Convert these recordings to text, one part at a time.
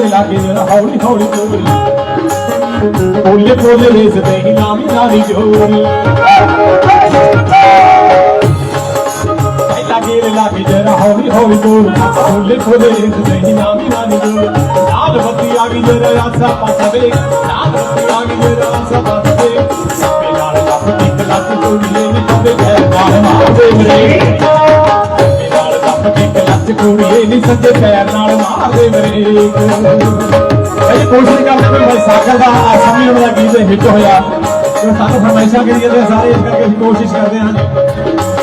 ਲਾਗੇ ਲਾਗੇ ਹੌਲੀ ਹੌਲੀ ਜੋੜੀ ਬੋਲੇ ਬੋਲੇ ਰੇਸ ਤੇ ਹੀ ਨਾਮ ਨਾਨੀ ਜੋੜੀ ਲਾਗੇ ਲਾਗੇ ਜਰਾ ਹੌਲੀ ਹੌਲੀ ਜੋੜੀ ਬੋਲੇ ਬੋਲੇ ਰੇਸ ਤੇ ਹੀ ਨਾਮ ਨਾਨੀ ਜੋੜੀ ਨਾਲ ਬੱਤੀ ਆ ਗਈ ਜਰਾ ਆਸਾ ਪਾਸਾ ਵੇ। ਨਾਲ ਬੱਤੀ ਆ ਗਈ ਜਰਾ ਆਸਾ ਪਾਸਾ ਵੇ। ਮੇਰੇ ਨਾਲ ਲੱਭ ਇੱਕ ਲੱਖ ਜੋੜੀ ਲੈ ਨੀ ਤਵੇ ਘਰ ਬਾਹਰ ਆਵੇ ਮੇਰੇ ਇੱਕ ਲੱਤ ਕੁੜੀਏ ਨੀ ਸੰਦੇ ਪੈਰ ਨਾਲ ਮਾਰਦੇ ਮੇਰੇ ਭਾਈ ਕੋਸ਼ਿਸ਼ ਕਰਦੇ ਕੋਈ ਮੈਂ ਸਾਖਰ ਦਾ ਸਮਝ ਵਾਲਾ ਗੀਤ ਹਿੱਟ ਹੋਇਆ। ਤੇ ਸਾਨੂੰ ਫਰਮਾਇਸ਼ਾਂ ਕਰੀਏ ਤੇ ਸਾਰੇ ਇਸ ਕਰਕੇ ਅਸੀਂ ਕੋਸ਼ਿਸ਼ ਕਰਦੇ ਹਾਂ।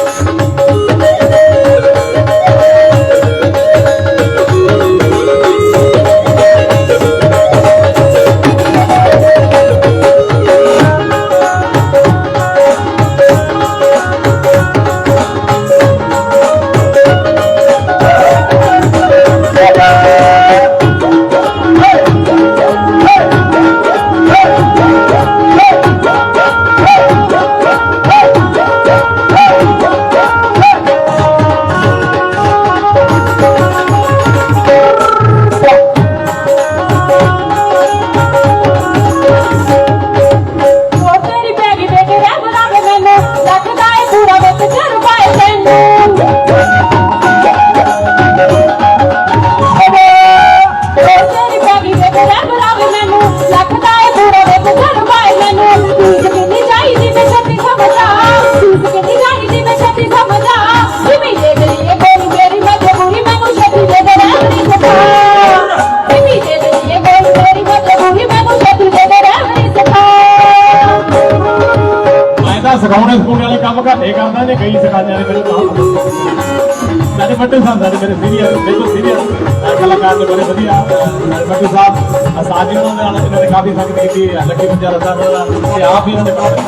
ਸਾਡੇ ਵੱਡੇ ਸਾਹਿਬ ਸਾਡੇ ਮੇਰੇ ਸੀਨੀਅਰ ਬਿਲਕੁਲ ਸੀਨੀਅਰ ਕਲਾਕਾਰ ਨੇ ਬੜੇ ਵਧੀਆ, ਅਹ ਸਾਹਿਬ ਅਸਾਜ ਜੀ ਉਹਨਾਂ ਨਾਲ ਇਹਨਾਂ ਨੇ ਕਾਫੀ ਸੰਗਤ ਕੀਤੀ ਹੈ, ਲੱਕੀ ਪੰਜਾਰਾ ਸਾਹਿਬ ਨਾਲ, ਤੇ ਆਪ ਹੀ ਇਹਨਾਂ ਨੇ ਬਹੁਤ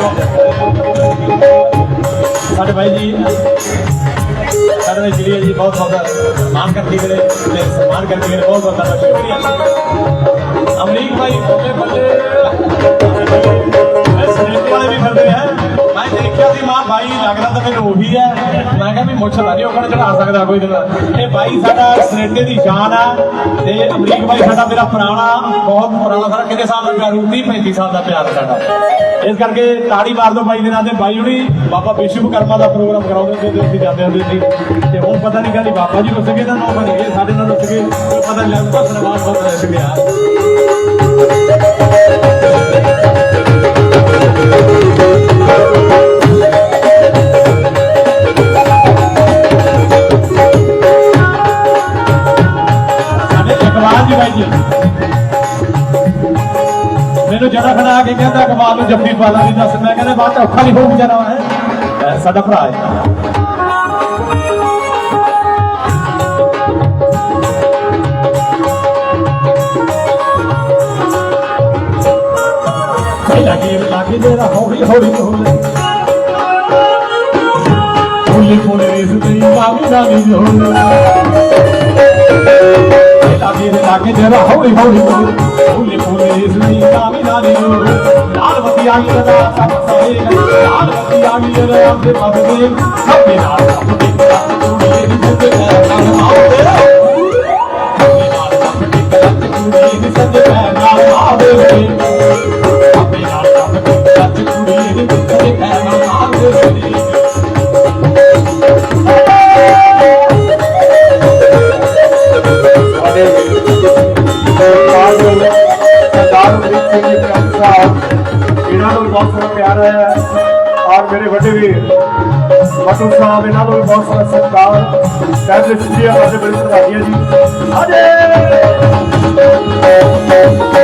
ਸਾਡੇ ਭਾਈ ਜੀ, ਸਾਡੇ ਵਿੱਚ ਜਿਹੜੀ ਜੀ ਬਹੁਤ ਬਹੁਤ ਸਨਮਾਨ ਕਰਦੀ ਗਏ ਤੇ ਸਨਮਾਨ ਕਰਦੀ ਗਏ ਬਹੁਤ ਬਹੁਤ ਤੁਹਾਡਾ ਸ਼ੁਕਰੀਆ। ਅਮਰੀਕ ਭਾਈ ਬੱਲੇ ਬੱਲੇ। ਮੈਂ ਸਨੇਪੇ ਵਾਲੇ ਵੀ ਫਿਰਦੇ ਹੈ ਮੈਂ ਦੇਖਿਆ ਸੀ, ਮਾਂ ਭਾਈ, ਲੱਗਦਾ ਤਾਂ ਮੈਨੂੰ ਉਹੀ ਹੈ। ਮੈਂ ਕਿਹਾ ਵੀ ਮੁੱਛ ਲਾ ਨਹੀਂ, ਉਹ ਚੜਾ ਸਕਦਾ ਕੋਈ ਦਿਨ ਇਹ ਭਾਈ ਸਾਡਾ ਸਨੇਟੇ ਦੀ ਸ਼ਾਨ ਆ ਤੇ ਅਮਰੀਕ ਬਾਈ ਸਾਡਾ ਮੇਰਾ ਪੁਰਾਣਾ, ਬਹੁਤ ਪੁਰਾਣਾ ਸਾਡਾ, ਕਿੰਨੇ ਸਾਲ ਦਾ ਪਿਆਰ? 35 ਸਾਲ ਦਾ ਪਿਆਰ ਸਾਡਾ। ਇਸ ਕਰਕੇ ਤਾੜੀ ਮਾਰ ਦੋ ਬਾਈ ਦੇ ਨਾਂ ਤੇ। ਬਾਈ ਹੁਣੀ ਬਾਬਾ ਵਿਸ਼ਵਕਰਮਾ ਦਾ ਪ੍ਰੋਗਰਾਮ ਕਰਾਉਂਦੇ ਹੁੰਦੇ ਤੇ ਅਸੀਂ ਜਾਂਦੇ ਹੁੰਦੇ ਸੀ। ਤੇ ਹੁਣ ਪਤਾ ਨਹੀਂ ਕਹਿੰਦੀ ਬਾਬਾ ਜੀ ਰੁੱਸ ਗਏ ਤਾਂ ਨੋ ਬਣ ਗਏ ਸਾਡੇ ਨਾਲ ਰੁੱਸ ਗਏ। ਪਤਾ ਨਹੀਂ ਲੱਗਦਾ ਧੰਨਵਾਦ ਬਹੁਤ ਰਹਿ ਗਿਆ। ਇਕਬਾਲ ਬਾਈ ਜੀ ਮੈਨੂੰ ਜੜਾ ਖੜਾ ਕੇ ਕਹਿੰਦਾ ਕਮਾਲ ਨੂੰ ਜੱਫੀ ਪਾ ਲਾ ਵੀ ਦੱਸ, ਮੈਂ ਕਹਿੰਦਾ ਬਾਅਦ ਔਖਾ ਨਹੀਂ ਹੋਊ ਵਿਚਾਰਾ ਹੈ। ਸਾਡਾ ਭਰਾ ਹੈ। ਲੱਗੀ ਲੱਗੀ ਜਿਹੜਾ ਹੌਲੀ ਹੌਲੀ ਹੌਲੀ। ਹੌਲੀ ਹੌਲੀ ਇਸ ਦੀ ਮਾਮੀ ਦਾ ਵੀ ਹੋਣਾ ਲਾਗੇ ਦੇ ਲਾਗੇ ਜਰਾ ਹੌਲੀ ਹੌਲੀ ਹੌਲੀ ਹੌਲੀ ਇਸ ਦੀ ਕਾਮੀ ਨਾਲੀ ਲਾਲ ਬੱਤੀ ਆ ਗਈ ਦਾ ਸਭ ਸਹੇ ਲਾਲ ਬੱਤੀ ਆ ਗਈ ਦਾ ਆਪਦੇ ਪਦ ਦੇ ਸਭ ਦੇ ਨਾਲ ਸਭ ਦੇ ਨਾਲ ਕੁੜੀ ਦੀ ਜਿੱਦ ਕਰ ਨਾਲ ਆਉਂਦੇ ਮਟੂ ਸਾਹਿਬ, ਇਹਨਾਂ ਨੂੰ ਵੀ ਬਹੁਤ ਸਾਰਾ ਸਤਿਕਾਰ। ਸਹਿਬ ਜੀ ਸਾਡੇ ਬੜੀ ਪ੍ਰਧਾਨੀਆਂ ਜੀ। ਬਹੁਤ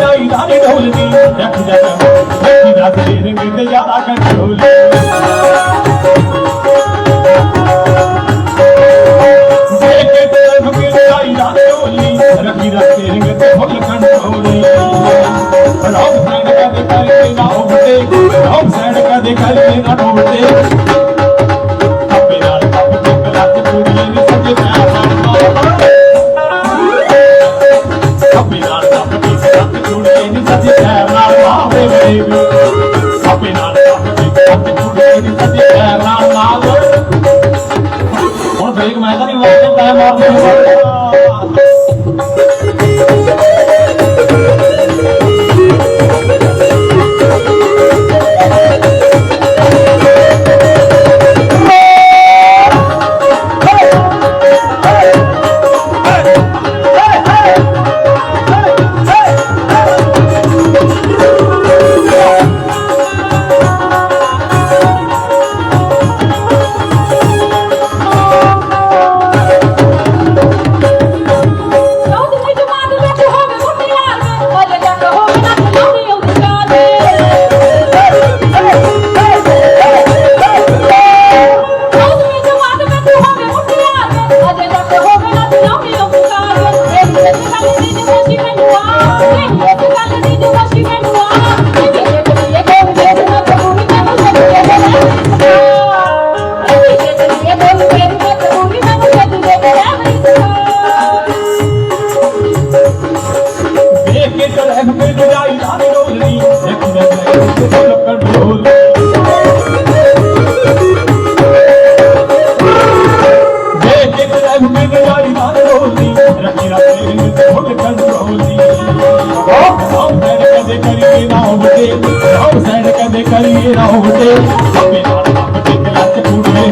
ਜਾਈ ਲਾੜੀ ਢੋਲਦੀ ਰੱਖ ਜਾਣਾ ਅੱਖੀ ਦਾ ਤੇਰੇ ਵਿੱਚ ਜ਼ਿਆਦਾ ਕੰਟਰੋਲ ਰੱਖੀ ਦਾ ਤੇਰੇ ਵਿੱਚ ਫੁੱਲ ਕੰਟਰੋਲ ਰੌਬ ਸੈਂਡ ਕਦੇ ਕਰੇ ਨਾ ਹੋਵੇ ਰੌਬ ਸੈਂਡ ਕਦੇ ਕਰੇ ਨਾ ਹੋਵੇ ਕਰੀਏ ਹੋ ਸੈਨ ਕਦੇ ਕਰੀਏ ਰਹੋ ਤੇ ਆਪੇ ਨਾਲ ਆਪ ਟਿਕ ਲੱਤ ਕੁੜੇ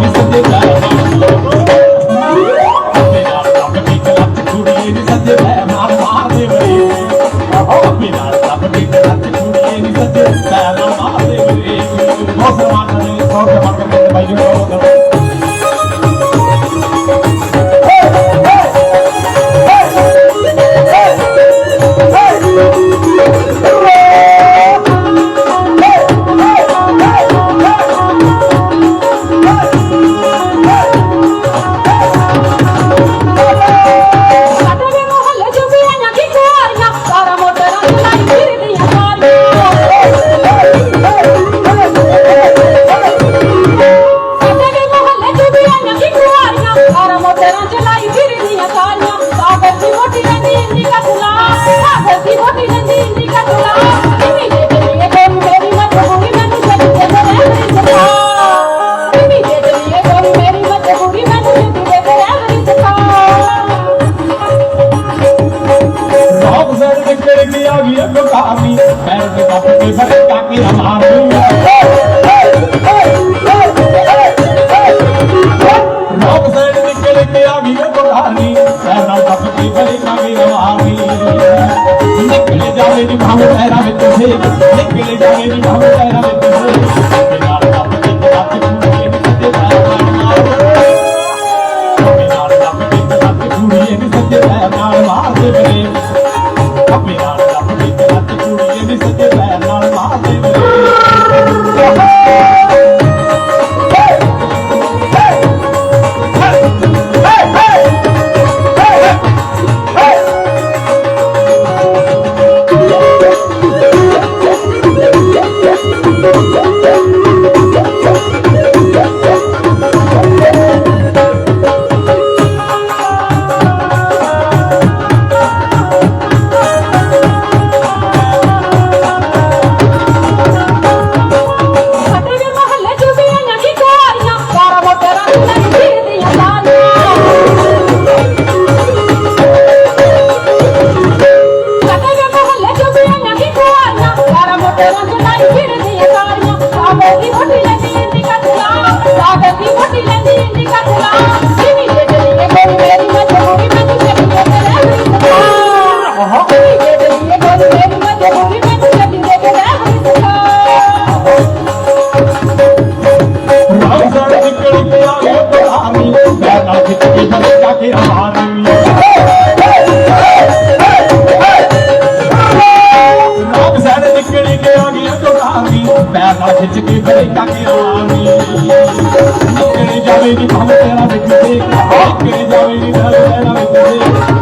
ਆ ਜਾਵੇ ਦੀ ਭਾਵੇਂ ਪੈਰਾਂ ਵਿੱਚ ਸੇ ਨਿਕਲ ਜਾਵੇ ਦੀ ਭਾਵੇਂ ਪੈਰਾਂ ਜਾਵੇ ਨੀ ਭਾਵੇਂ ਤੇਰਾ ਵਿੱਚ ਦੇਖ ਕਿਹੜੀ ਜਾਵੇ ਨੀ ਤੇਰਾ ਵਿੱਚ ਦੇਖ।